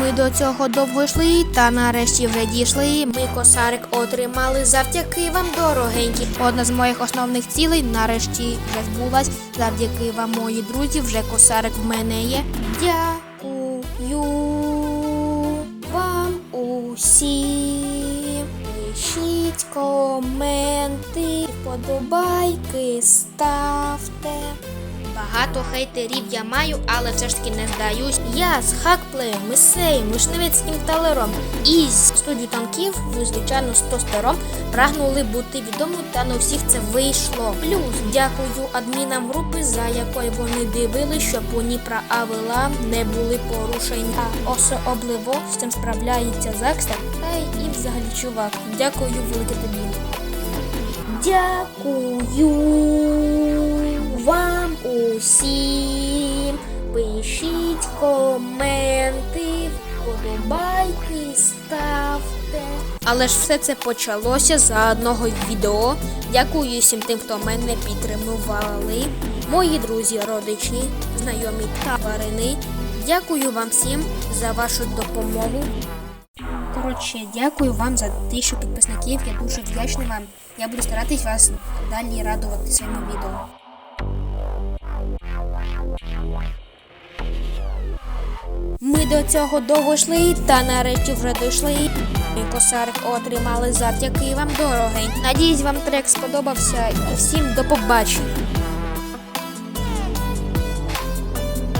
Ми до цього довго йшли, та нарешті вже дійшли. Ми косарик отримали завдяки вам, дорогенькі. Одна з моїх основних цілей нарешті вже збулась. Завдяки вам, мої друзі, вже косарик в мене є. Дякую вам усім. Пишіть коменти, вподобайки ставте. Багато хейтерів я маю, але все ж таки не здаюсь. Я з Хакплеєм, Месеєм, Вишневецьким талером і з студію танків, звичайно, з тостером, прагнули бути відомими, та не всіх це вийшло. Плюс дякую адмінам групи, за якою вони дивились, щоб у Дніпра Авела не були порушень. А особливо з цим справляється Закстер. Та і взагалі чувак. Дякую велике тобі. Дякую усім. Пишіть коменти, вподобайки ставте. Але ж все це почалося за одного відео. Дякую всім тим, хто мене підтримували. Мої друзі, родичі, знайомі та тварини. Дякую вам всім за вашу допомогу. Коротше, дякую вам за тисячу підписників. Я дуже вдячний вам. Я буду старатись вас далі радувати своїми відео. До цього довго та нарешті вже дійшли. І косарик отримали завдяки вам дорогень. Надіюсь, вам трек сподобався і всім до побачення.